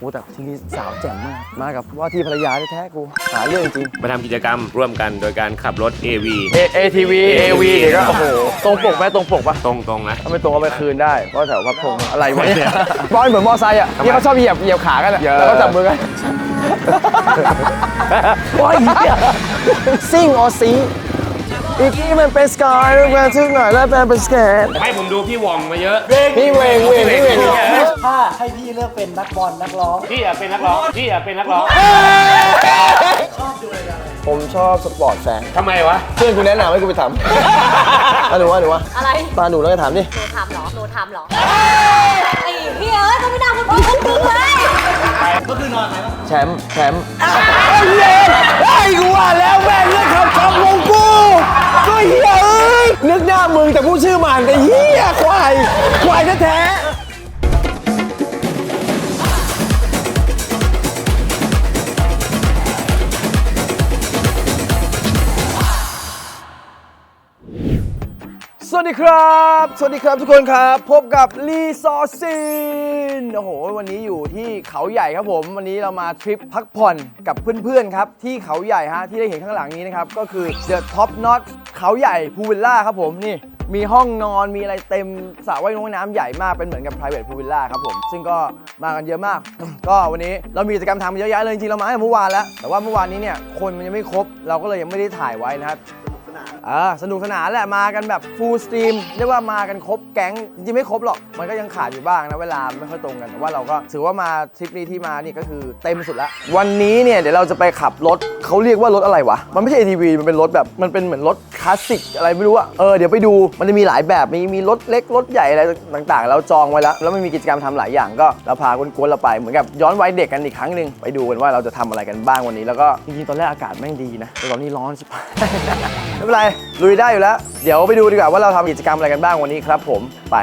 โอ้แต่ที่นี่สาวแจ่มมาก มากับว่าที่ภรรยาแท้ๆกูหาเรื่องจริง มาทำกิจกรรมร่วมกันโดยการขับรถ AV A ATV AV เดี๋ยวก็โอ้โหตรงปกไหมตรงปกปะตรงๆนะ ถ้าไม่ตรงเอาไปคืนได้ เพราะแถวพับพงอะไรวะเนี่ยบอยเหมือนมอไซค์อะที่เขาชอบเหยียบเหยียบขากันอะเยอะ แล้วก็จับมือกันบอยเหี้ยซิ่งออซี อีกนี่มันเป็นสกายแมนทึกหน่อยแล้วแปลเป็นสแกนให้ผมดูพี่วองมาเยอะพี่เวงเวงพี่เวงถ้าให้พี่เลือกเป็นนักบอลนักร้องพี่อยากเป็นนักร้องพี่อยากเป็นนักร้องผมชอบสปอร์ตแฟนทำไมวะ เพื่อนกูแนะนำให้กูไปทำอะหนูว่าหนูว่าอะไร ตาหนูแล้วก็ถามดิหนูทำเหรอหนูทำเหรอไอ้พี่เอ้ยก็ไม่ได้คนพูดคนดูเลย แชมป์แชมป์เย้ไอ้กูว่าแล้วแม่งเรื่องคำคำของกูก็เฮียเอ้ยนึกหน้ามึงแต่พูดชื่อมันแต่เฮียควายควายแท้ๆ สวัสดีครับ สวัสดีครับทุกคนครับ พบกับลีซอซินโอ้โห วันนี้อยู่ที่เขาใหญ่ครับผม วันนี้เรามาทริปพักผ่อนกับเพื่อนๆครับ ที่เขาใหญ่ฮะ ที่ได้เห็นข้างหลังนี้นะครับ ก็คือ The Top Notch เขาใหญ่พูวิลล่าครับผมนี่มีห้องนอนมีอะไรเต็มสระว่ายน้ำใหญ่มากเป็นเหมือนกับ private pool villa ครับผม ซึ่งก็มากันเยอะมาก ก็วันนี้เรามีกิจกรรมทำเยอะแยะเลยจริงๆเรามาตั้งแต่เมื่อวานแล้ว แต่ว่าเมื่อวานนี้เนี่ยคนมันยังไม่ครบ เราก็เลยยังไม่ได้ถ่ายไว้นะครับ อ่าสนุกสนานแหละมากันแบบฟูลสตรีมเรียกว่ามากันครบแก๊ง จริงๆ ไม่ครบหรอก มันก็ยังขาดอยู่บ้างนะเวลาไม่ค่อยตรงกันแต่ว่าเราก็ถือว่ามาทริปนี้ที่มานี่ก็คือเต็มสุดละวันนี้เนี่ยเดี๋ยวเราจะไปขับรถ เขาเรียกว่ารถอะไรวะ มันไม่ใช่ ATV มันเป็นรถแบบ มันเป็นเหมือนรถคลาสสิกอะไรไม่รู้อะเออ เดี๋ยวไปดู มันจะมีหลายแบบ มีมีรถเล็ก รถใหญ่อะไรต่างๆเราจองไว้แล้ว แล้วมันมีกิจกรรมทำหลายอย่าง ก็เราพากวนๆเราไป เหมือนกับย้อนวัยเด็กกันอีกครั้งหนึ่งไปดูกันว่าเราจะทำอะไรกันบ้างวันนี้ แล้วก็จริงๆตอนแรกอากาศแม่งดีนะ แต่ตอนนี้ร้อนสิบไม่เป็นไร ลุยได้อยู่แล้ว เดี๋ยวไปดูดีกว่าว่าเราทำกิจกรรมอะไรกันบ้างวันนี้ครับ ผม ไป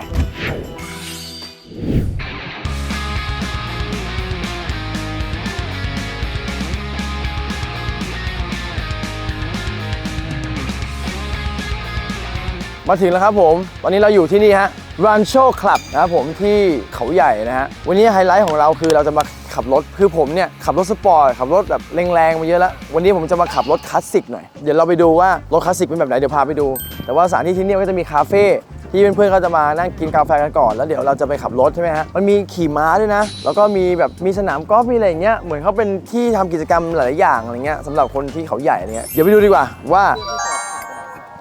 มาถึงแล้วครับผมตอนนี้เราอยู่ที่นี่ฮะ Rancho Club นะครับผมที่เขาใหญ่นะฮะ วันนี้ไฮไลท์ของเราคือเราจะมาขับรถ คือผมเนี่ย ขับรถสปอร์ต ขับรถแบบแรงๆมาเยอะแล้ว วันนี้ผมจะมาขับรถคลาสสิกหน่อย เดี๋ยวเราไปดูว่ารถคลาสสิกเป็นแบบไหน เดี๋ยวพาไปดู แต่ว่าสถานที่ที่นี่ก็จะมีคาเฟ่ที่เพื่อนๆก็จะมานั่งกินกาแฟกันก่อนแล้วเดี๋ยวเราจะไปขับรถใช่ไหมฮะมันมีขี่ม้าด้วยนะ แล้วก็มีแบบมีสนามกอล์ฟมีอะไรอย่างเงี้ยเหมือนเขาเป็นที่ทำกิจกรรมหลายๆอย่างอะไรเงี้ยสำหรับคนที่เขาใหญ่อะไรเงี้ยเดี๋ยวไปดูดีกว่าว่า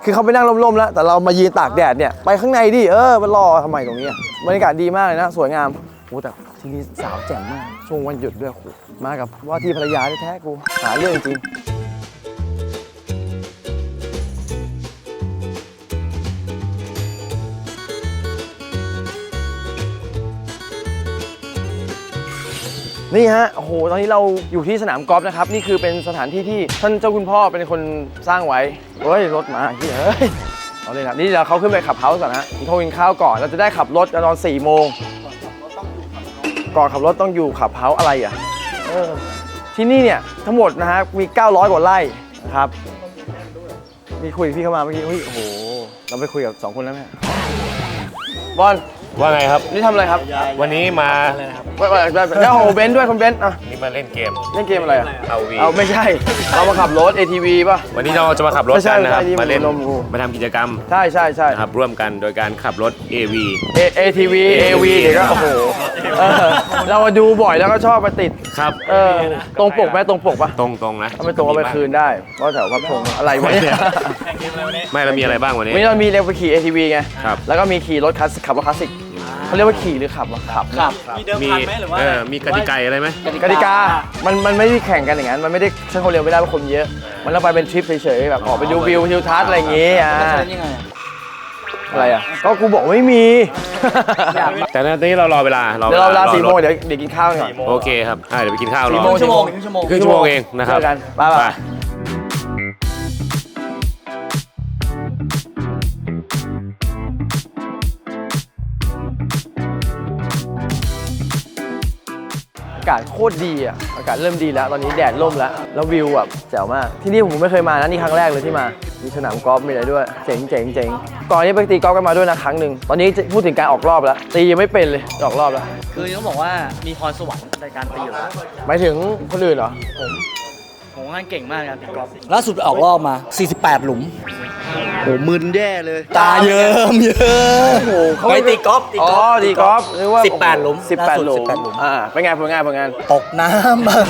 คือเขาไปนั่งร่มๆแล้ว แต่เรามายืนตากแดดเนี่ยไปข้างในดิเออมารอทำไมตรงนี้บรรยากาศดีมากเลยนะ สวยงามโอ้แต่ที่นี่สาวแจ่มมาก ช่วงวันหยุดด้วยโหมากับว่าที่ภรรยาแท้ๆกูหาเรื่องจริง นี่ฮะโอ้โหตอนนี้เราอยู่ที่สนามกอล์ฟนะครับ นี่คือเป็นสถานที่ที่ท่านเจ้าคุณพ่อเป็นคนสร้างไว้เฮ้ยรถมาเฮ้ยเฮ้ยเอาเลยนะนี่เดี๋ยวเขาขึ้นไปขับเฮาส์ก่อนนะกินข้าวกินข้าวก่อนเราจะได้ขับรถกันตอน4โมงก่อนขับรถต้องอยู่ขับเฮาส์อะไรอะที่นี่เนี่ยทั้งหมดนะฮะมี 900 กว่าไร่นะครับมีคุยกับพี่เข้ามาเมื่อกี้เฮ้ยโอ้โหเราไปคุยกับสองคนแล้วไหมบอลว่าไงครับ นี่ทำอะไรครับวันนี้มาไม่ไม่ไม่แล้วโอ้โหเบนซ์ด้วยคุณเบนซ์อะนี่มาเล่นเกม เล่นเกมอะไรอะเอาวีเอาไม่ใช่ เรามาขับรถ ATV ป่ะ วันนี้เราจะมาขับรถไม่ใช่กันนะครับไม่ใช่มาเล่นลมกูมาทำกิจกรรมใช่ใช่ใช่นะครับร่วมกันโดยการขับรถ AV A- ATV AV เดี๋ยวก็โอ้โหเออเรามาดูบ่อยแล้วก็ชอบมาติดครับเออตรงปกไหมตรงปกปะตรงๆนะถ้าไม่ตรงก็ไปคืนได้เพราะแถวพับพงอะไรวะเนี่ยไม่เรามีอะไรบ้างวันนี้วันนี้เรามีเรียกไปขี่ ATV ไงครับแล้วก็มีขี่รถคลาสสิกขับรถคลาสสิกเขาเรียกว่าขี่หรือขับวะขับครับ มีเดิมมีพันไหมหรือว่าเออมีกติกาอะไรไหม กติกา มัน มันไม่ได้แข่งกันอย่างนั้น มันไม่ได้ใช้ความเร็วไม่ได้เพราะคนเยอะ มันต้องไปเป็นทริปเฉยๆ แบบออกไปดูวิวทิวทัศน์อะไรอย่างงี้อ่าจะเล่นยังไงอะอะไรอะ ก็กูบอกไม่มีแต่ตอนนี้เรารอเวลาเดี๋ยวเราเวลารอสี่โมงรถเดี๋ยวเดี๋ยวกินข้าวก่อน โอเคครับอะเดี๋ยวไปกินข้าวรสี่อโมงชั่วโมงหนึ่งชั่วโมง ครึ่งชั่วโมงเองนะครับ เจอกันบ๊ายบายอากาศโคตรดีอะ อากาศเริ่มดีแล้ว ตอนนี้แดดร่มแล้ว แล้ววิวแบบแจ๋วมาก ที่นี่ผมไม่เคยมานะ นี่ครั้งแรกเลยที่มา มีสนามกอล์ฟมีอะไรด้วย เจ๋งเจ๋งเจ๋งก่อนนี้ไปตีกอล์ฟกันมาด้วยนะครั้งหนึ่ง ตอนนี้จะพูดถึงการออกรอบแล้ว ตียังไม่เป็นเลย ออกรอบแล้ว คือต้องบอกว่ามีพรสวรรค์ในการตีอยู่แล้วหมายถึงคนอื่นเหรอ ผม ว่าเก่งมากการตีกอล์ฟล่าสุดออกรอบมา 48 หลุมโหมึนแย่เลย ตาเยิ้มเยิ้มโอ้เขาไปไม่ตีกอล์ฟตีอ๋อกอล์ฟตีกอล์ฟนึกว่า18หลุมสิบแปดล่าสุดหลุม18หลุมอ่าเป็นไงผลงานผลงาน ตกน้ำบ้าง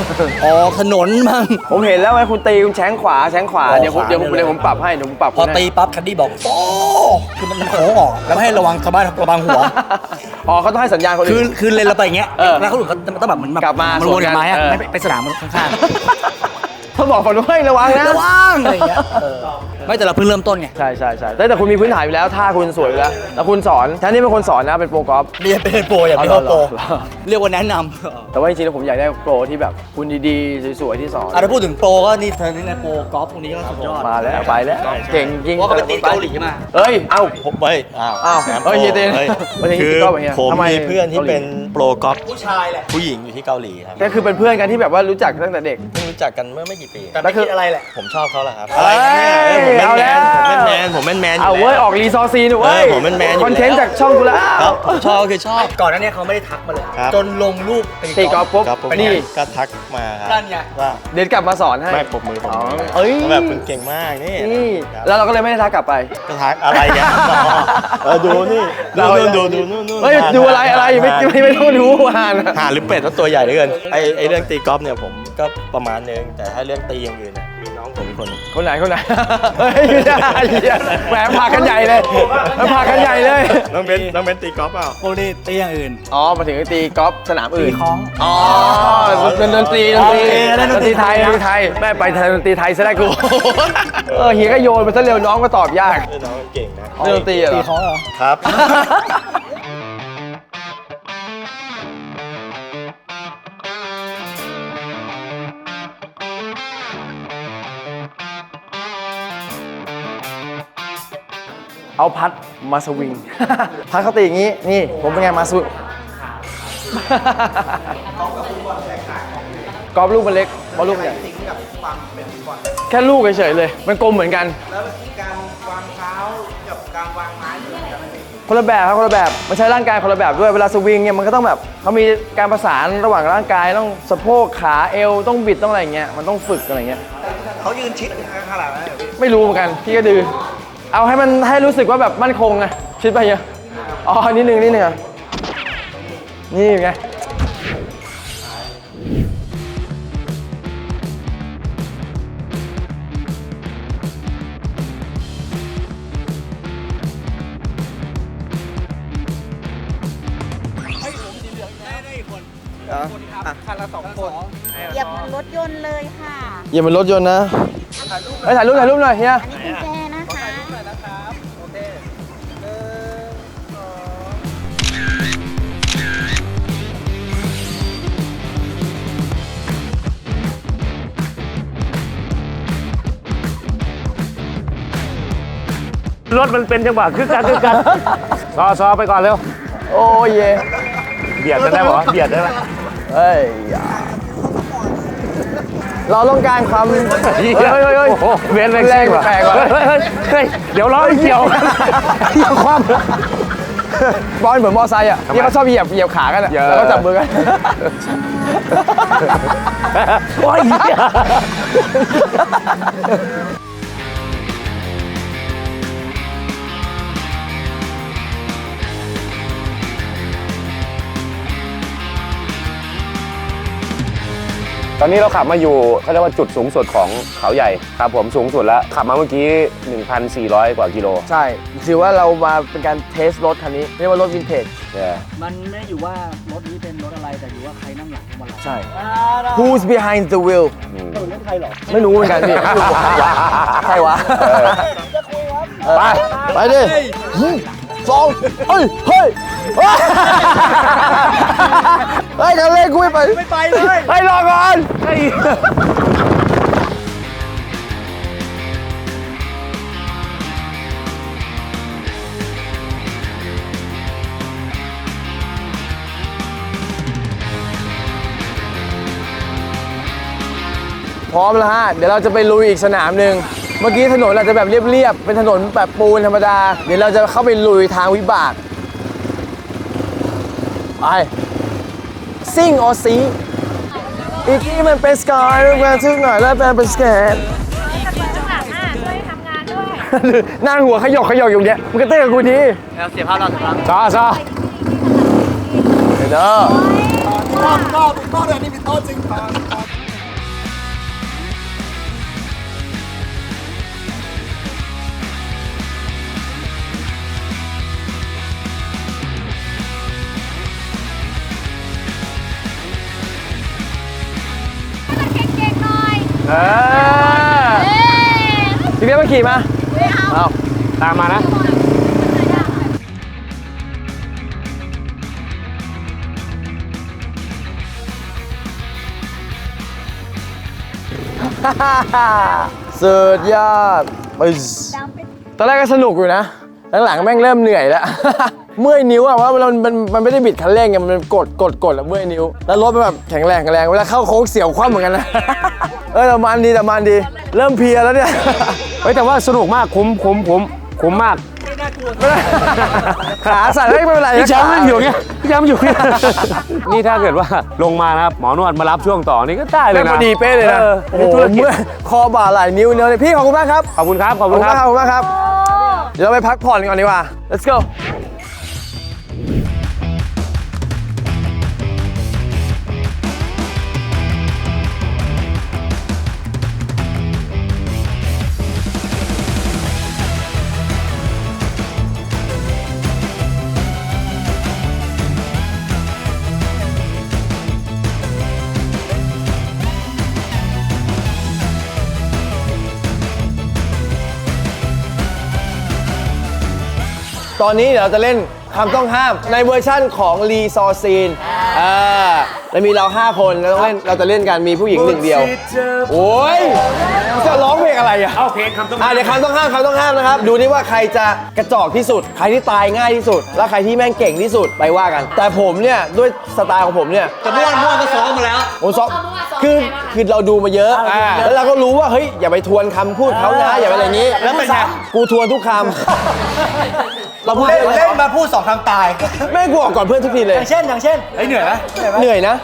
ออกถนนบ้าง ผมเห็นแล้วไอ้คุณตีคุณแช้งขวาแช้งขวาอ๋อเดี๋ยวผมขวาเดี๋ยวผมเนี่ย เดี๋ยวผมปรับให้เดี๋ยวผมปรับพอให้ตีปั๊บคัดดี้บอก โอ้คือมันโค้งออกแล้วไม่ให้ระวังชาวบ้านระวังหัว อ๋อเขาต้องให้สัญญาณคนคืออื่น คือเลนเราไปอย่างเงี้ยเออแล้วเขาอื่นเขาต้องแบบเหมือนแบบกลับมามันวนกลับมาสวนกันอะเออ ไม่ไปไปสนามข้างเขาบอกฝั่งนู้นให้ระวังๆนะระวังอะไรอย่างเงี้ยเออไม่แต่เราเพิ่งเริ่มต้นไงใช่ใช่ใช่แต่แต่คุณมีพื้นฐานอยู่แล้วท่าคุณสวยอยู่แล้วแล้วคุณสอนแทนที่เป็นคนสอนนะเป็นโปรกอล์ฟ เรียนเป็นโปรอย่างเอาพี่เหรอโปรเหรอ เรียกว่าแนะนำแต่ว่าจริงๆแล้วผมอยากได้โปรที่แบบคุณดีๆสวยๆที่สอน อะถ้าพูดถึงโปรก็นี่เธอนี่นะโปรกอล์ฟพวกนี้ก็สุดยอดมาแล้วไปแล้ว เก่งจริงเพราะเขาไปตีเกาหลีมา เอ้ย เอ้า ผมเฮ้ยอ้าวอ้าวแชมป์เฮ้ยเฮียเต้นฮ้ไม่ใช่คือฮิตก็แบบเนี้ยผมทำไมมีเพื่อนที่เป็น โปรกอล์ฟผู้ชายแหละผู้หญิงอยู่ที่เกาหลีครับก็คือเป็นเพื่อนกันที่แบบว่ารู้จักตั้งแต่เด็ก เพิ่งรู้จักกันเมื่อไม่กี่ปีแต่แล้ไม่วคือคิดอะไรแหละผมชอบเขาแหละครับเอ้ยอะไรกันเนี่ยเอาแล้วผมเป็นแมนผมเป็นแมนผมเอาเป็นแมนเว้ยออกรีซอร์ซีนเว้ยเออผมเป็นแมนอยู่คอนเทนต์แล้ว จากช่องกูแล้วครับผมชอบก็คือชอบ ก่อนหน้านี้เขาไม่ได้ทักมาเลย ครับ จนลงรูปตีกอล์ฟปุ๊บครับผมนี่ก็ทักมาคนั่รับนไงว่าเดี๋ยวกลับมาสอนให้ ไม่ปรบมือผมมือเอ้ยแล้วแบบคุณเก่งมากนี่นี่ครับแล้วเราก็เลยไม่ได้ทักกลับไป ก็ทักอะไรกันเออดูนี่ดูดูดูดูนู่นนู่นเฮ้ยห่านดูอะไรอะไรไม่ห่านไม่ไม่ต้องดูอ่านห่านหรือเป็ดเขาตัวใหญ่เหลือเกินไอไอเรื่องตีกอล์ฟเนี่ยผมก็ประมาณนึงแต่ถ้าเรื่องตีอย่างอื่นเนี่ยมีน้องผมอีกคนหนึ่ง คนไหนคนไหนเฮ้ยไม่ได้แหมพากันใหญ่เลยมันพากันใหญ่เลย น้องเบนน้องเบนตีกอล์ฟเปล่าพวกนี้ตีอย่างอื่น อ๋อมาถึงตีกอล์ฟสนามอื่นตีของอ๋อดนดนตรีดนตรีโอเคได้ดดนนตตรีรีไทยดนตรีไทยแม่ไปดนตรีไทยซะได้กูเออเฮียก็โยนไปซะเร็วน้องก็ตอบยากเออน้องเก่งนะเรื่องดนตรีเหรตีอ ของเหรอ ครับ เอาพัดมาสวิง พัดเขาตีอย่างนี้ นี่ผมเป็นไงมาสวิงกอล์ฟลูกมันเล็กบอลลูกมันใหญ่แค่ลูกเฉยๆเลย มันกลมเหมือนกัน แล้วการวางเท้ากับการวางไม้คนละแบบครับคนละแบบ มันใช้ร่างกายคนละแบบด้วย เวลาสวิงเนี่ยมันก็ต้องแบบเขามีการประสานระหว่างร่างกายต้องสะโพกขาเอวต้องบิดต้องอะไรอย่างเงี้ย มันต้องฝึกอะไรอย่างเงี้ยเขายืนชิดขนาดนั้นไม่รู้เหมือนกัน พี่ก็ดื้อ เอาให้มันให้รู้สึกว่าแบบมั่นคงไงคิดไปเยอะอ๋อนิดนึงนิดนึงอะนี่ไงเหยียบบนรถยนต์เลยค่ะ อย่ามันรถยนต์นะเฮ้ยถ่ายรูปถ่ายรูปหน่อยเฮีย อันนี้กุญแจ รถมันเป็นจังหวะคึกคักคึกคักซอซอไปก่อนเร็ว โอ้ยเยเบียดกันได้ปะวะเบียดได้ไหมเฮ้ยอย่าเราต้องการความเฮ้ยเฮ้ยเฮ้ยเฮ้ยโอ้โหเบนซ์แรงแรงซิ่งว่ะแปลกว่ะเฮ้ยเฮ้ยเฮ้ยเดี๋ยวล้อเกี่ยวเกี่ยวความบอลเหมือนมอไซค์อะที่เขาชอบเหยียบเหยียบขากันอะเยอะแล้วก็จับมือกันโอ้ย ตอนนี้เราขับมาอยู่เขาเรียกว่าจุดสูงสุดของเขาใหญ่ครับผมสูงสุดแล้วขับมาเมื่อกี้ 1,400 กว่ากิโลใช่ถือว่าเรามาเป็นการเทสรถคันนี้เรียกว่ารถวินเทจเนี่ยมันไม่ได้อยู่ว่ารถนี้เป็นรถอะไรแต่อยู่ว่าใครนั่งหลังมันใช่ Who's behind the wheel เออเล่นใครเหรอไม่รู้เหมือนกันพี่ไม่รู้ใครวะไป ไปดิ สองเฮ้ยเฮ้ยเฮ้ยเฮ้ยทางเล่นกูไม่ไปไม่ไปเลยให้รอก่อนพร้อมแล้วฮะ เดี๋ยวเราจะไปลุยอีกสนามหนึ่ง เมื่อกี้ถนนอาจจะแบบเรียบๆ เป็นถนนแบบปูนธรรมดา เดี๋ยวเราจะเข้าไปลุยทางวิบาก ไป ซิ่งออซีอีกที่มันเป็นสกายแล้วแปลทึกหน่อยแล้วแปลเป็นสแกนนั่งหัวขยอกขยอกอยู่เนี้ยมันก็เต้นกับกูทีแล้วเสียภาพเราเสียภาพซาซาเด้อเออพี่เบี้ยมาขี่มาเอาตามมานะสุดยอดปึ๊สตอนแรกก็สนุกอยู่นะ หลังๆแม่งเริ่มเหนื่อยแล้ว เมื่อยนิ้วอะว่ามันมันมันไม่ได้บิดคันเร่งไงมันกดกดกดแล้วเมื่อยนิ้ว แล้วรถมันแบบแข็งแรงแข็งแรงเวลาเข้าโค้งเสียวคว่ำเหมือนกันนะ เออแต่มันดีแต่มันดี เริ่มเพลียแล้วเนี่ย เฮ้ยแต่ว่าสนุกมากคุ้มคุ้มคุ้มคุ้มมาก ขาสั่นไม่เป็นไรพี่แชมป์มันอยู่เงี้ยพี่แชมป์อยู่เงี้ยนี่ถ้าเกิดว่าลงมานะครับหมอนวดมารับช่วงต่อนี่ก็ได้เลยแม่งนะพอดีเป๊ะเลยนะออโอ้โหธุรกิจเมื่อยคอบ่าไหล่นิ้วเนื้อเลยพี่ขอบคุณมากครับขอบคุณครับขอบขอบคุคุณณคมากรับ ขอบคุณมากครับเดี๋ยวเราไปพักผ่อนก่อนดีกว่า let's go ตอนนี้เดี๋ยวเราจะเล่นคำต้องห้ามในเวอร์ชั่นของรีซอร์ซีนอ่าแล้วมีเรา 5 คนเราต้องเล่นเราจะเล่นกันมีผู้หญิงหนึ่งเดียว โอ้ยจะร้องเพลงอะไรอะ เอาเพลงคำต้องอ่าเดี๋ยวคำต้องห้ามคำต้องห้ามนะครับ ดูนี่ว่าใครจะกระจอกที่สุด ใครที่ตายง่ายที่สุด และใครที่แม่งเก่งที่สุดไปว่ากัน แต่ผมเนี่ย ด้วยสไตล์ของผมเนี่ย แต่ม่วนม่วนก็ซ้อมมาแล้ว ผมซ้อมคือคือเราดูมาเยอะอ่าแล้วเราก็รู้ว่า เฮ้ย อย่าไปทวนคำพูดเขานะอย่าไปอะไรอย่างนี้ แล้วเป็นไง กูทวนทุกคำ เราพูดเล่นเยอะเล่นมาพูดสองคำตาย แม่งกูออกก่อนเพื่อนทุกทีเลยอย่างเช่น อย่างเช่นเฮ้ยเหนื่อยไหมเหนื่อยนะ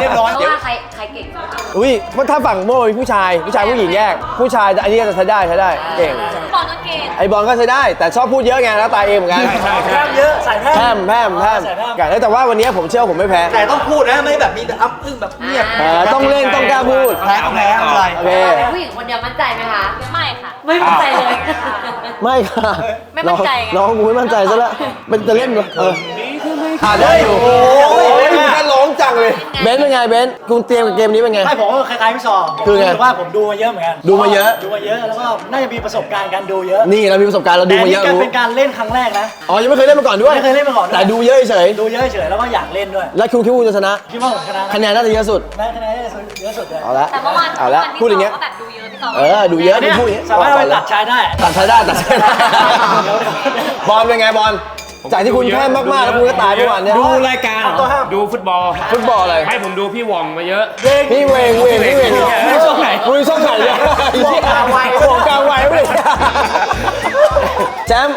เรียบร้อยเพราะว่าใครใครเก่งสุดอุ้ยเพราะถ้าฝั่งโม่เป็นผู้ชาย ผู้ชายผู้หญิงแยก ผู้ชายอันนี้ก็จะใช้ได้ใช้ได้ เก่ง บอลก็เก่งไอบอลก็ใช้ได้ แต่ชอบพูดเยอะไงแล้วตายเองเหมือนกันแพ้เยอะใส่แพ้แพมแพมแพมใส่แพร่มกันแต่ว่าวันนี้ผมเชื่อว่าผมไม่แพ้แต่ต้องพูดนะไม่แบบมีแต่อัพอึ้งแบบเงียบเออต้องเล่นต้องกล้าพูดแพ้ก็แพ้ไม่เป็นไร โอเคผู้หญิงคนเดียวมั่นใจไหมคะไม่ค่ะ ไม่มั่นใจเลย ไม่ค่ะไม่มั่นใจไง น้องน้องกูไม่มั่นใจซะแล้วเป็นจะเล่นเหรอเอออ่าได้อยู่โอ้ยมีการร้อง จังเลย เบนซ์เป็นไงเบนซ์คุณเตรียมกับเกมนี้เป็นไง ไม่ผมก็คล้ายๆพี่ซอคือไงรู้สึกว่าผมดูมาเยอะเหมือนกันดูมาเยอะ ดูมาเยอะแล้วก็น่าจะมีประสบการณ์การดูเยอะนี่เรามีประสบการณ์เราดูมาเยอะแต่รู้นี่เป็นการเล่นครั้งแรกนะ อ๋อยังไม่เคยเล่นมาก่อนด้วยไม่เคยเล่นมาก่อนด้วย แต่ดูเยอะเฉยดูเยอะเฉยๆแล้วก็อยากเล่นด้วย แล้วคุณคิดว่าคุณจะชนะคิดว่าผมชนะคะแนนน่าจะเยอะสุดได้คะแนนได้เยอะสุดเลยเอาละแต่เมื่อวานเอาละมื่วพูดอย่างเงี้ย ก็แบบดูเยอะพี่ต่อเออดูเยอะอันดูเนี้ยพูดอย่างเงี้ยสามารถเอาไปตัดใช้ได้ ตัดใช้ได้ตัดใช้ได้บอลเป็นไงบอล จากที่คุณแพ้มากๆแล้วคุณก็ตายเมื่อวานเนี่ยดูรายการดูฟุตบอลฟุตบอลอะไรให้ผมดูพี่หว่องมาเยอะพี่เวงเวงพี่เวงพี่ช่องไหนมึงช่องไหนเนี่ยบอกกลางไว้บอกกลางไว้ไม่ได้แจม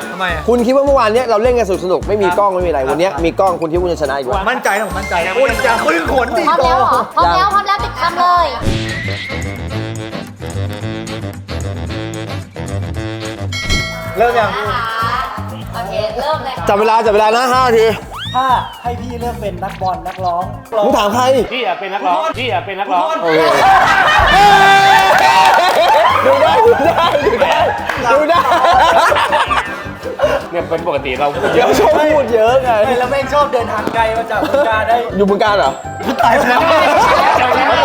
คุณคิดว่าเมื่อวานเนี้ยเราเล่นกันสนุกสนุกไม่มีกล้องไม่มีอะไรวันเนี้ยมีกล้องคุณคิดว่าคุณจะชนะอีกว่ามั่นใจนะผมมั่นใจนะคุณจะพึ่งขนดิพร้อมแล้วเหรอพร้อมแล้วพร้อมแล้วติดคำเลยเริ่มยัง จับเวลาจับเวลานะ5นาทีถ้าให้พี่เลือกเป็นนักบอลนักร้องมึงถามใครพี่อยากเป็นนักร้องพี่อยากเป็นนักร้องโอเคดูได้ดูได้ดูได้ดูได้เนี่ยเป็นปกติเราพูดเยเดี๋ยอะวชอบพูดเยอะไงแล้วแม่งชอบเดินทางไกลมาจากบึงการได้อยู่บึงการเหรอตายไปแล้ว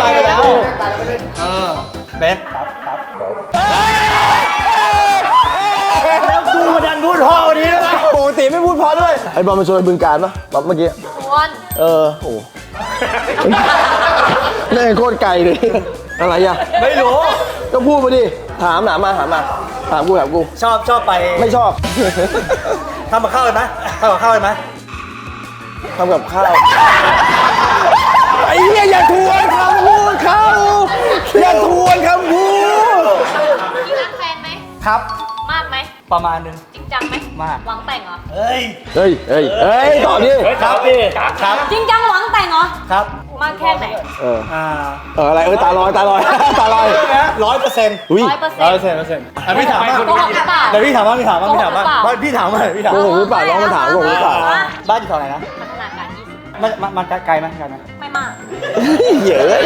ตายไปแล้วเบสครับครับแล้วกูมาดันพูดพ่อวันนี้แล้วนะปกติ ไม่พูดเพราะด้วย ไอ้บอลมาชวนไปบึงการปะแบบเมื่อกี้ ชวนเออ โอ้แม่งโคตรไกลเลย อะไรอะ ไม่รู้ ก็พูดมาดิ ถามถามมาถามมา ถามกูถามกู ชอบชอบไปไม่ชอบ ทำกับข้าวเลยไหมทำกับข้าวเลยไหมทำกับข้าว ไอ้เหี้ยอย่าทวนคำพูดเขาอย่าทวนคำพูดครับมากไหม ประมาณนึง จริงจังไหมมาก หวังแต่งเหรอ เฮ้ย เฮ้ยเฮ้ยเฮ้ยตอบดิครับพี่ครับจริงจังหวังแต่งเหรอ ครับ มากแค่ไหนเอออ่าเอออะไรเออตาลอยตาลอยตาลอยร้อยเปอร์เซ็นต์อุ้ยร้อยเปอร์เซ็ร้นอยต์เปอร์เซ็นต์เปอร์เซ็นต์อะพี่ถามบ้างโกหกหรือเปล่าเดี๋ยวพี่ถามบ้างพี่ถามบ้างพี่ถามบ้างโกหกหรือเปล่า พี่ถามบ้างพี่ถามโกบ้างหกหรือเปล่าน้องมาถามโกหกหรือเปล่าบ้านอยู่แถวไหนนะพัฒนาการมันมันมันไกลไหมไกลไหม20ไม่มาก เหี้ยอะ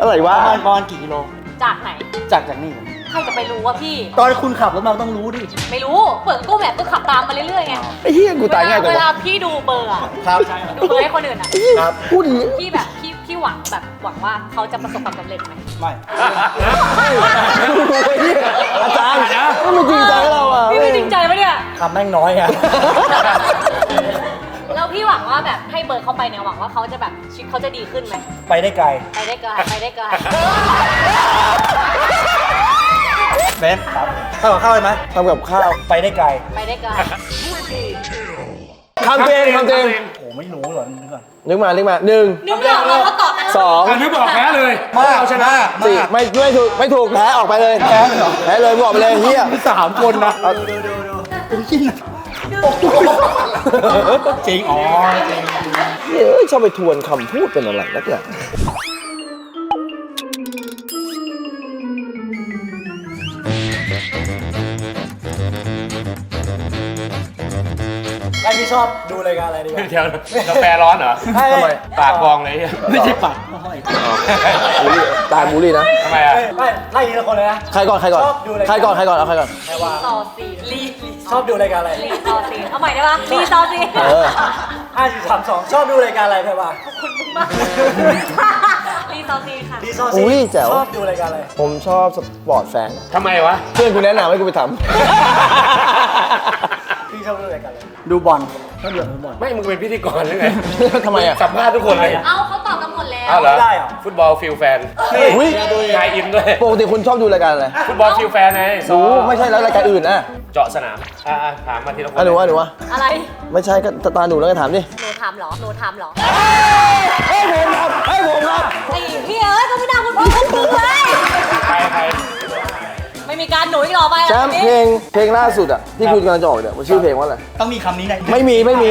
อะไรปวะระมาณประมาณกี่กิโลจากไหนจากจากนี่ ใครจะไปรู้ว่าพี่ ตอนคุณขับรถมาต้องรู้ดิ ไม่รู้เปิดกู้แบบก็ขับตามมาเรื่อยๆไงไอ้เหี้ยกูตายง่ายเวแต่ลาว่าพี่ดูเบอร์อะครับ ดูเบอร์ให้คนอื่นอะครับพูดดีพี่แบบพี่พี่หวังแบบหวังว่าเขาจะประสบความสำเร็จไหมไม่อาจารย์ก็ไม่จริงใจกับเราอะพี่ไม่จริงใจปะเนี่ยคำแม่งน้อยอะแล้วพี่หวังว่าแบบให้เบอร์เขาไปเนี่ยหวังว่าเขาจะแบบชีวิตเขาจะดีขึ้นไหมไปได้ไกล ไปได้ไกลไปได้ไกล เบนครับเข้ากับข้าวไปไหมทำกับข้าว ไปได้ไกลไปได้ไกลคำเตงคำเตงโอ้ไม่รู้หรอกนึกก่อนนึกมานึกมาหนึ่งนึกไม่ออกเราก็ตอบนะสองอันนี้บอกแพ้เลยมากชนะสี่ไม่ไม่ถูกไม่ถูกแพ้ออกไปเลยแพ้เหรอแพ้เลยบอกไปเลยเฮียสามคนนะจริงอ๋อจริงเฮ้ยชอบไปทวนคำพูดเป็นอะไรนักเนี่ ยไอ้ที่ชอบดูรายการอะไรดีกว่า เดี๋ยวกาแฟร้อนเหรอทำไมปากพองเลยเหี้ยไม่ใช่ปากบูลลี่ตายบูลลี่นะ ทำไมอะไม่ไล่ทีละคนเลยนะ ใครก่อนใครก่อนชอบดูรายการ ใครก่อนใครก่อนเอาใครก่อนแค่ว่าต่อซีรีลีชอบดูรายการอะไรลีต่อซีเอาใหม่ได้ปะลีต่อซีเออ ห้าสี่สามสองชอบดูรายการอะไรแค่ว่าขอบคุณมึงมากลีต่อซีค่ะดีซออุ้ซียแจ๋ว ชอบดูรายการอะไร ผมชอบสปอร์ตแฟน ทำไมวะ เพื่อนกูแนะนำให้กูไปทพี่ชอบดูรายการอะไร ดูบอลชอบดูบอล ไม่ มึงเป็นพิธีกรหรือไงำทำไมอะสัมภาษณ์ทุกคนเลยเอาเขาตอบกันหมดแล้ว อ้าวเหรอไม่ได้เหรอ ฟุตบอลฟิลแฟนอุ้ยไทยอินด้วย ปกติคุณชอบดูรายการอะไรฟุตบอลฟิลแฟนไงรู้ไม่ใช่แล้วรายการอื่นอะเจาะสนาม อะๆถามมาทีละคนอะหนูว่าหนูว่าอะไร ไม่ใช่ก็ตาหนูแล้วก็ถามดิหนูถามเหรอ หนูถามเหรอเฮ้ยผมครับเฮ้ยผมครับไอ้เหี้ยเอ้ยก็ไม่น่าคุณพูดคุณมึงเลยใครใคร ไม่มีการหนูอีกต่อไปแชแล้วมป์นี้เพลงเพลงล่าสุดอะที่คุณกำลังจะออกเนี่ยมันชื่อเพลงว่าอะไรต้องมีคำนี้ในไม่มีไม่มี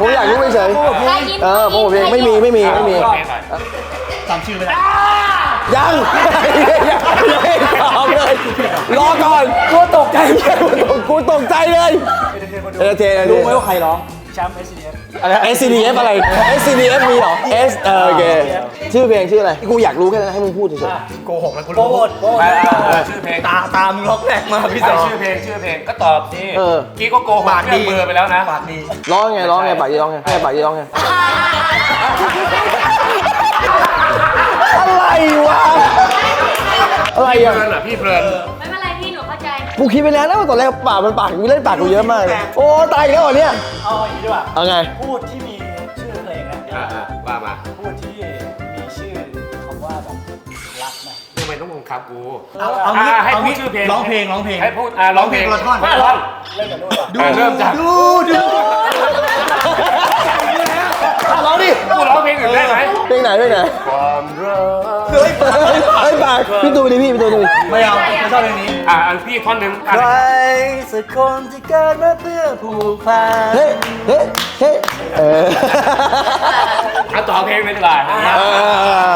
ผมอยากรู้เฉยใครยินๆเออโปรโมทเพลงไม่มีไม่มีไม่มีเอาเพลงหน่อยจำชื่อไม่ได้ยังยังไม่ตอบเลยรอก่อนกูตกใจกูตกใจเลยเอเทนรู้ไหมว่าใครร้องแชมป์ S C D F อะไร SCDF อะไร SCDF มีเหรอ S เออโอเคชื่อเพลงชื่ออะไรกูอยากรู้แค่นั้นให้มึงพูดเฉยโกหกนะคุณโปรโมทโปรโมทไปอะชื่อเพลงตาตามงล็อกแรกมาพี่ใคสรอชื่อเพลงชื่อเพลงก็ตอบสิๆเออกี้ก็โกหกเรื่องมือไปแล้วนะปากดีร้องไงร้องไงปากยีร้องไงให้ปากยีร้องไงอะไรวะอะไรเพอะลินเหรอพี่เพลินไม่เป็นไรพี่หนูเข้าใจ กูคิดไปแล้วนะว่าตอนแรกปากมันปากกูเล่นปากกูเยอะมากเลยโอ้ตายอีกแล้วเหรอเนี่ย เอาอย่างนี้ดีกว่าเอาไง พูดที่มีชื่อเพลงนะอ่าๆว่ามาพูดที่มีชื่อคำว่าแบบรักนะ ทำไมต้องบังคับกู เอาเอางี้อะให้เอาพูงี้ดชื่อเพลง ร้องเพลงร้องเพลง ให้พูดอ่าร้องเพลงร้องเพลงคนละท่อนห้าท่อนเล่นกับนู่นก่อนเออเริ่มจากดูดูอะร้องดิกูร้องเพลงอื่นได้ไหมเพลงไหนเพลงไหน ความรั กเฮ้ยเฮ้ปากพี่ตูดิพี่พี่ตูดิไม่เอาไม่ชอบเพลงนี้อ่าอันพี่ท่อนหนึ่งอะใครสักคนที่เกิดมาเพื่อผูกพันเฮ้ยเฮ้ยเฮ้ยเออเอาต่อเพลงเลยดีกว่าเอ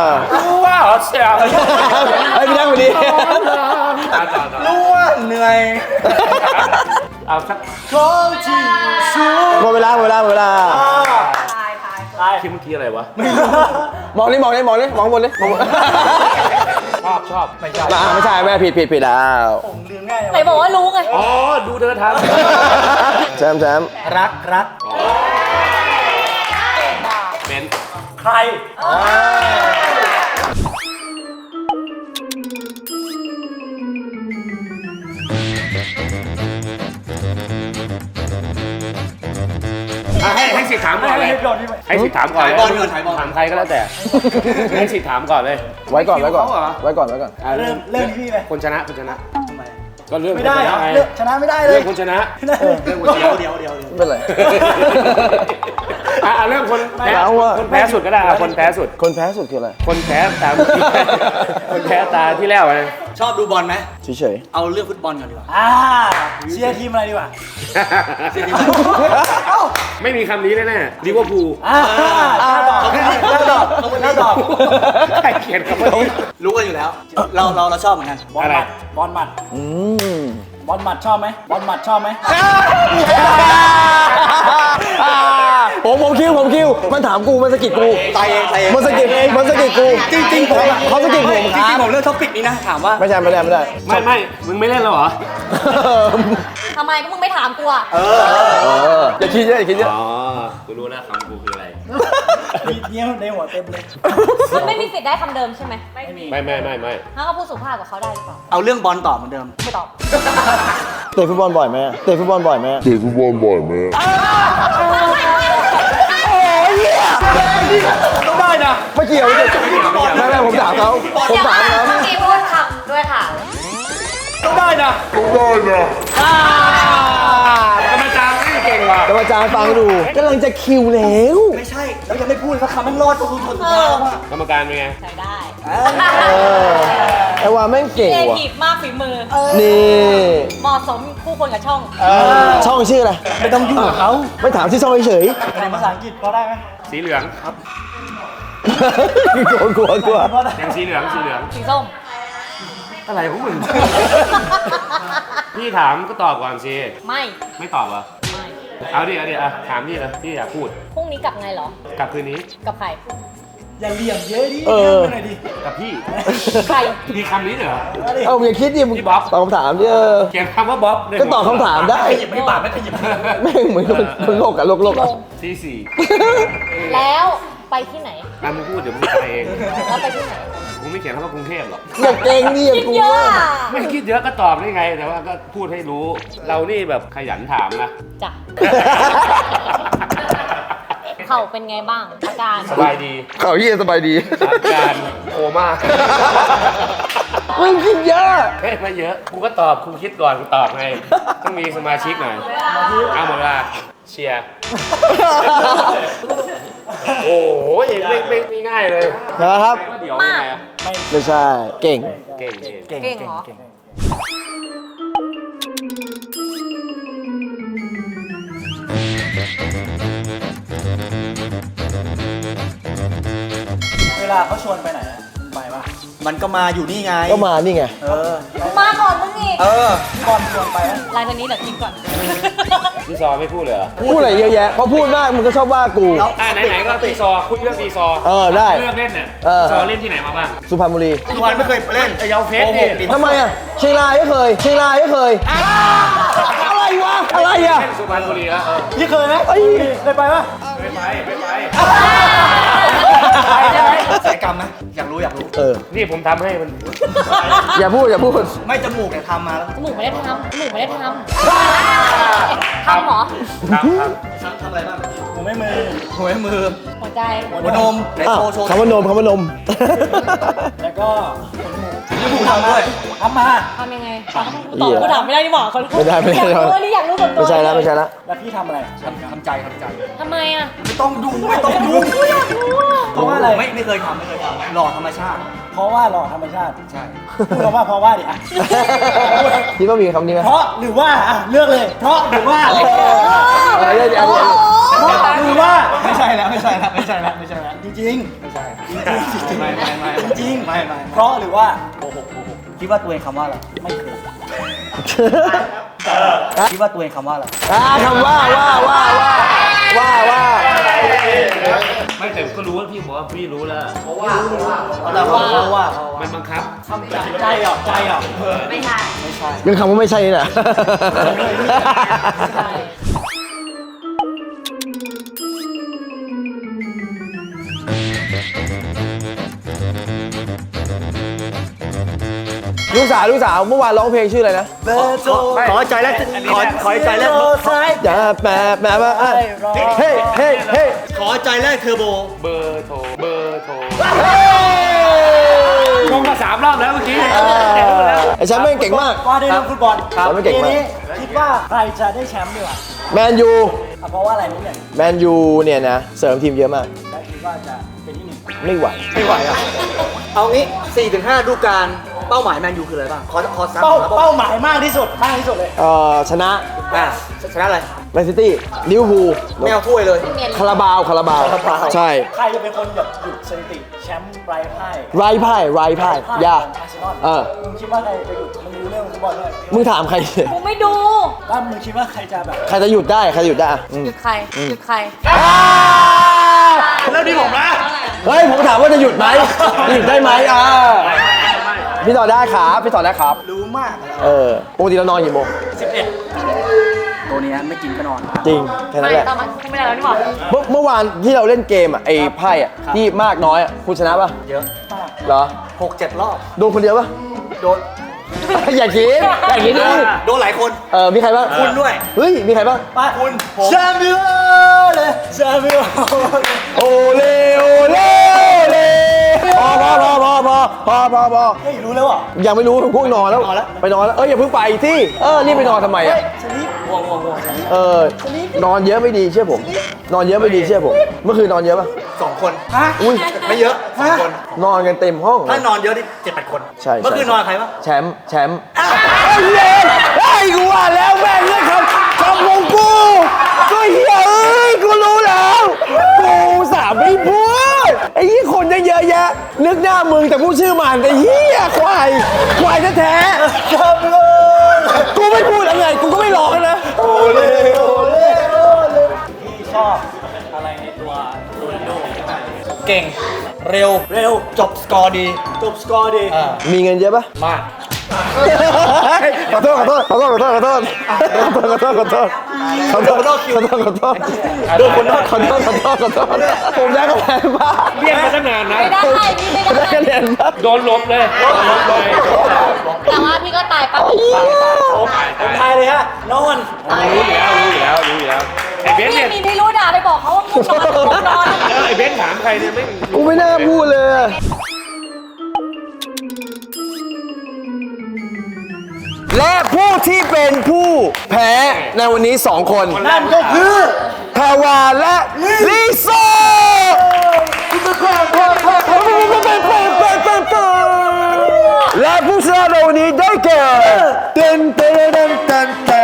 อรู้ว่าเสียงเฮ้พี่นั่งไปดิอะต่อต่อรู้ว่าเหนื่อยเอาสักคนที่สูงหมดเวลาหมดเวลาหมดเวลาายตายตายคิดเมื่อกี้อะไรวะ มองนี่มองนี่มองนี่มองบนนี่มองบนชอบชอบไม่ใช่อ่าไม่ใช่แม่ผิดผิดผิดแล้วผมลืมง่ายไหนบอกว่ารู้ไง อ๋อ ดูเดินทางแซมแซมรักรักเป็นใคร สิทธิ์ถามก่อนเลยให้ก่อนพี่ให้สิทธิ์ถามก่อนเลยถ่ายบอลก่อนถ่ายบอล ถามใครก็แล้วแต่ ให้สิทธิ์ถามก่อนเลยไว้ก่อนไว้ก่อนคิวเขาเหรอไว้ก่อนไว้ก่อน อะเริ่มเริ่มที่พี่ไปคนชนะคนชนะทำไมก็เรื่องไม่ได้คนชนะไงเลือกชนะไม่ได้เลเรื่ยองคนชนะไม่ได้เรื่องคนชนะเดี๋ยวเดี๋ยวเดี๋ยวไม่เป็นไร อะอะเรื่องคนแพ้เราอะ คนแพ้สุดก็ได้อะคนแพ้สุด คนแพ้สุดคืออะไรคนแพ้ตาเมื่อกี้คนแพ้ตาที่แล้วไงชอบดูบอลไหม เฉยเอาเรื่องฟุตบอลก่อนดีกว่าอ่า เชียร์ทีมอะไรดีกว่าไม่มีคำนี้แน่ๆลิเวอร์พูลอ่าหน้าดอกหน้าดอกหน้าดอกใครเขียนคำว่านี้ รู้กันอยู่แล้ว เราเราเราชอบเหมือนกัน บอลอะหไรมัดบอลหมัดๆอืมบอลหมัดชอบไหมบอลหมัดชอบไหม ผมผมคิวผมคิวมันถามกูมันสะกิดกูตายเองตายเองมันสะกิดมันสะกิดกูจริงๆผมเขาสะกิดผมจริงๆผมเลือกท็อปิกนี้นะ ถามว่า ไม่ใช่ไม่ได้ไม่ได้ ไม่ไม่มึงไม่เล่นแล้วเหรอ ทำไมก็มึงไม่ถามกูอะ เอออย่าคิดเยอะอย่าคิดเยอะ อ๋อ กูรู้แล้วคำกูคืออะไร มีเนี่ยในหัวเต็มเลยมึงไม่มีสิทธิ์ได้คำเดิมใช่ไหมไม่มีไม่ไม่ไม่ไม่งั้นก็พูดสุภาพกับเขาได้หรือเปล่าเอาเรื่องบอลต่อเหมือนเดิม ไม่ตอบ เตะฟุตบอลบ่อยไหมเตะฟุตบอลบ่อยไหมได้นะไม่เกี่ยวไม่เกี่ยวไม่ไม่ผมถามเขาผมเดี๋ยวถามค่ะเขาเมื่อกี้พูดคำด้วยค่ะได้นะกรรมการไม่ เก่งว่ะกรรมการฟังดูกำลังจะคิวแล้ว ไม่ใช่ แล้วยังไม่พูดสักคำมันรอดตัวคุณคนสุดเอท้ายอว่ากรรมการเป็นไง ใช้ได้เออไอ้ว่าแม่งเก่งเอว่ะทีฟมากฝีมือ นี่เหมาะสมคู่ควรกับช่อง ช่องชื่ออะไรไม่ต้องยุ่งกับเขาไม่ถามที่ช่องเฉยเรียนภาษาอังกฤษพอได้ไหมสีเหลืองๆกลัวกลัวกลัวพอได้ยังสีเหลืองสีเหลือง สีส้ม อะไรของมึง พี่ถามก็ตอบก่อนสิ ไม่ ไม่ตอบเหรอไม่ เอาดิเอาดิอะถามพี่เลยพี่อยากพูดพรุ่งนี้กลับไงเหรอ กลับคืนนี้กับใคร อย่าเหลี่ยมเยอะดิเออหน่อยดิกับพี่ ใคร มีคำนี้ด้วยเหรอ เอาอย่าคิดดิมึงพี่บ๊อบ ตอบคำถามดิเออ เขียนคำว่าบ๊อบด้วยก็ตอบคำถามได้ไม่หยิบไม่บาดไม่ขยิบแม่งเหมือนคนคนโลกอะโลกโลกโลอะงที่สี่แล้วไปที่ไหน อะมึงพูดเดี๋ยวมึงไปเอง แล้วไปที่ไหน กูไม่เขียนคำว่ากรุงเทพหรอก อย่าเก่งดิอย่าคิดกลัเยวอะอะไม่คิดเยอะก็ตอบได้ไง แต่ว่าก็พูดให้รู้ เรานี่แบบขยันถามนะ จ้ะ เข่าเป็นไงบ้าง อาการ สบายดีเขาเยี่ยสบายดีอาการโคม่ามึงคิดเยอะ เฮ้ยไม่เยอะกูก็ตอบกูคิดก่อนกูตอบไงต้องมีสมาชิกหน่อยเอาหมดเวลาเชียร์ โอ้โหไม่ไม่ไม่ง่ายเลยนะครับว่าเดี๋ยวยังไงอะไม่ใช่เก่งเก่งเก่งเก่งเหรอ เวลาเขาชวนไปไหนอะมึงไปปะมันก็มาอยู่นี่ไง ก็มานี่ไง เออมึงมาก่อนมึงอีกเออบอลชวนไปอะรายวันนี้เดี๋ยวกินก่อน พี่ซอไม่พูดเลยเหรอพูดอะไรเยอะแยะพอพูดมากมึงก็ชอบว่ากูแล้วอ่าไหนๆก็พี่ซอคุยเรื่องพี่ซอเออได้เรื่องเล่นเนี่ยเออ ซอเล่นที่ไหนมาบ้างสุพรรณบุรีทุกวันไม่เคยเล่นไอ้เยาเฟสโอ้โหดิทำไมอะเชียงรายก็เคยเชียงรายก็เคยอะไรวะอะไรอะเล่นสุพรรณบุรีแล้วเออพี่เคยไหมเอ้ยเคยไปปะ ไม่ไปไม่ไปใช่ไหมสายกรรมไหมอยากรู้อยากรู้ เออ นี่ผมทำให้มัน อย่าพูดอย่าพูด ไม่จมูกเนี่ยทำมาแล้ว จมูกไม่ได้ทำจมูกไม่ได้ทำทำเหรอครับ รับทำอะไรบ้างผมไม่มือหัวมือหัวใจหัวนมไหนอ้าวโชว์โชว์คำว่านมคำว่านม แล้วก็ขนหมูนี่ผมทำด้วยทำมาทำยังไงตอบกูถามไม่ได้นี่หว่าคนไม่ได้ไม่ได้อยากรู้อันนี้อยากรู้ส่วนตัวไม่ใช่แล้วไม่ใช่แล้วแล้วพี่ทำอะไรทำทำใจทำใจทำไมอะไม่ต้องดูไม่ต้องดูเพราะว่า อะไร ไม่ไม่เคยทำไม่เคยทำหล่อธรรมชาติ เพราะว่าหล่อธรรมชาติใช่พูดคำว่าเพราะว่าดิอะคิดว่ามีคำนี้ไหมเพราะหรือว่าอะเลือกเลย เพราะหรือว่าเออเดี๋ยวเดี๋ยวเดี๋ยวเพราะหรือว่าไม่ใช่แล้วไม่ใช่แล้วไม่ใช่แล้วไม่ใช่แล้วจริงไม่ใช่จริงๆไม่ไม่ไม่ๆจริงไม่ไม่เพราะหรือว่าโกหกโกหกคิดว่าตัวเองคำว่าอะไรไม่เคยคิดว่าตัวเองคำว่าอะไรอ่าคำว่าว่าว่าว่า ว่าว่าไม่แต่ก็รู้ว่าพี่บอกว่าพี่รู้แล้วเราเพราะว่ามันบังคับใจเหรอใจเหรอไม่ใช่ยังคำว่าไม่ใช่นี่แหละ ลูกสาวลูกสาวเมื่อวานร้องเพลงชื่ออะไรนะขอใจแรกขอขอใจแรกอย่าแปะแปะมาเฮ้ยเฮ้ยเฮ้ยเฮ้ยขอใจแรกเทอร์โบเบอร์โทรเบอร์โทรเฮ้ยงงมาสามรอบแล้วเมื่อกี้เออไอ้ฉันแม่งเก่งมากว่าด้วยเรื่องฟุตบอลครับไม่เก่งมากปีนี้คิดว่าใครจะได้แชมป์ดีกว่าแมนยูเพราะว่าอะไรรู้เนี่ยแมนยูเนี่ยนะเสริมทีมเยอะมากได้คิดว่าจะเป็นที่หนึ่ง ไม่ไหว ไม่ไหวอะ เอางี้4ถึง5ฤดูกาลเป้าหมายแมนยูคืออะไรบ้าง ขอขอซ้ำเป้าขอเป้าหมายมากที่สุดมากที่สุดเลย เอ่อชนะ อะชนะอะไร แมนซิตี้ลิเวอร์พูลไม่เอาถ้วยเลยคาราบาวคาราบาวคาราบาว ใช่ใครจะเป็นคนแบบหยุดสถิติแชมป์ไร้พ่ายไรพ่ายไรพ่ายพ่ายยาของอาร์เซนอลเออมึงคิดว่าใครจะหยุดมึงรู้เรื่องฟุตบอลด้วยมึงถามใครกูไม่ดูแล้วมึงคิดว่าใครจะแบบใครจะหยุดได้ใครจะหยุดได้อะอืมหยุดใครหยุดใครแล้วนี่ผมนะเฮ้ยผมถามว่าจะหยุดไหมหยุดได้ไหมอ่าพี่ต่อได้ครับพี่ต่อได้ครับรู้มากอะเออปกติเรานอนกี่โมง ตัวเนี้ยไม่กินก็นอน จริงแค่นั้นแหละตอนมันกูไม่ได้แล้วนี่หว่าเมื่อเมื่อวานที่เราเล่นเกมอะไอ้ไพ่อะที่มากน้อยอะคุณชนะป่ะเยอะเหรอหกเจ็ดรอบ โดนคนเดียวป่ะ โดน อย่าคิดอย่าคิดดิโดนหลายคน เออมีใครบ้างคุณด้วย เฮ้ยมีใครบ้างป้าคุณแชมเปี้ยนเลยแชมเปี้ยนโอเลโอเลโอเล พอพอพอพอพอพอพอพอเฮ้ยรู้แล้วเหรอ ยังไม่รู้พวกนอนแล้ว นอนแล้ว ไปนอนแล้ว เอ้ยอย่าเพิ่งไปที่ เออรีบไปนอนทำไมอะ ชนิดง่วงง่วงง่วงเออนอนเยอะไม่ดีเชื่อผม นอนเยอะไม่ดีเชื่อผม เมื่อคืนนอนเยอะป่ะ สองคนฮะอุ้ย ไม่เยอะสองคน นอนกันเต็มห้องถ้านอนเยอะนี่เจ็ดแปดคนใช่เมื่อคืนนอนกับใครบ้างแชมป์แชมป์ไอ้เหี้ยไอ้กูว่าแล้วแม่งเรื่องคำคำของกูก็เฮียเอ้ยกูรู้แล้วกูสามไม่พูดไอ้ยี่คนจะเยอะแยะนึ กหน้ามึงแต่พูดชื่อมันแต่เฮียควายควายแท้ๆแชมเปี้ยนกูไม่พูดอะไรกูก็ไม่ร้องนะ โอเลโอเลโอเลที่ชอบอะไรในตัวโรนัลโดเก่ง เร็ว เร็ว จบสกอร์ดี จบสกอร์ดีอ่ามีเงินเยอะปะมาก ขอโทษขอโทษขอโทษขอโทษขอโทษขอโทษขอโทษขอโทษขอโทษขอโทษขอโทษขอโทษขอโทษขอโทษขอโทษขอโทษผมได้คะแนนบ้าเรียกมาตั้งนานนะไม่ได้พี่ไม่ได้ได้คะแนนบ้าโดนลบเลยโดนลบเลยแต่ว่าพี่ก็ตายปั๊บผมทายเลยฮะนอนรู้อยู่แล้วรู้อยู่แล้วรู้อยู่แล้วไอ้เบนเนี่ยมีพี่รู้ด่าไปบอกเขาว่าง่วงนอนง่วงนอนไอ้เบนถามใครเนี่ยไม่กูไม่น่าพูดเลย และผู้ที่เป็นผู้แพ้ในวันนี้สองคน นั่นก็คือแพรวาและลิโซและผู้ชนะในวันนี้ได้แก่เต้นเต้นเต้นเต้น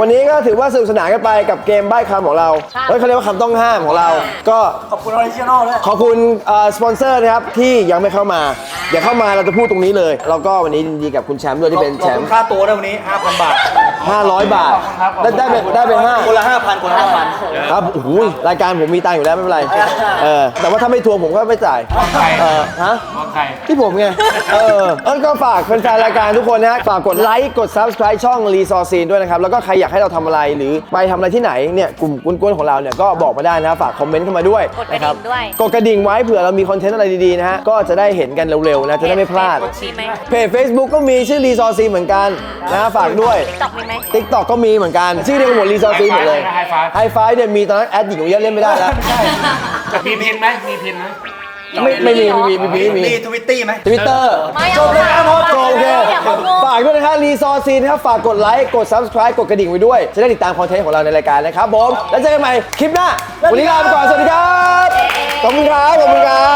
วันนี้ก็ถือว่าสนุกสนานกันไปกับเกมใบ้คำของเราเฮ้ยเขาเรียกว่าคำต้องห้ามของเรา ก็ขอบคุณออริจินอลด้วยขอบคุณเอ่อสปอนเซอร์นะครับที่ยังไม่เข้ามา อย่าเข้ามาเราจะพูดตรงนี้เลยแล้วก็วันนี้ยินดีกับคุณแชมป์ด้วยที่เป็นขแชอบมคุณป์ค่าตัวด้วยวันนี้ 5,000 บาท500 บาท ได้ได้ไปได้ไปห้า คนละ5,000 คนละ5,000 ครับโอ้โหรายการผมมีตังค์อยู่แล้วไม่เป็นไร เออ แต่ว่าถ้าไม่ทวงผมก็ไม่จ่าย เออ ฮะว่าใคร ที่ผมไง เออเออก็ฝากแฟนๆรายการทุกคนนะฮะ ฝากกดไลค์ กด subscribe ช่องรีซอซีนด้วยนะครับ แล้วก็ใครอยากให้เราทำอะไรหรือไปทำอะไรที่ไหนเนี่ยกลุ่มกวนๆของเราเนี่ยก็บอกมาได้นะครับฝากคอมเมนต์เข้ามาด้วยกดกระนะครัดิ่งด้วยกดกระดิ่งไว้เผื่อเรามีคอนเทนต์อะไรดีๆนะฮะก็จะได้เห็นกันเร็วๆนะจะได้ไม่พลาดมีไหมเพจ Facebook ก็มีชื่อรีซอซีเหมือนกันนะฮะฝากด้วยตอกมีไหมติ๊กต็อกก็มีเหมือนกันชื่อเดียวกันหมดรีซอซีหมดเลย High Five ไฮไฟเนี่ยมีตอนนั้นแอดหญิงเยอะเล่นไม่ได้แล้วมีพินไหมมีพินไหม ไม่ไม่มีไม่มีไม่มีไม่มี มีทวิตตี้ไหม ทวิตเตอร์ไม่เอาค่ะโอเคอยากเอางงฝากด้วยนะครับรีซอร์ซีนะครับฝากกดไลค์กด subscribe กดกระดิ่งไว้ด้วย จะได้ติดตามคอนเทนต์ของเราในรายการนะครับผมแล้วเจอกันใหม่คลิปหน้า วันนี้ลาไปก่อน สวัสดีครับขอบคุณครับขอบคุณครั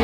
บ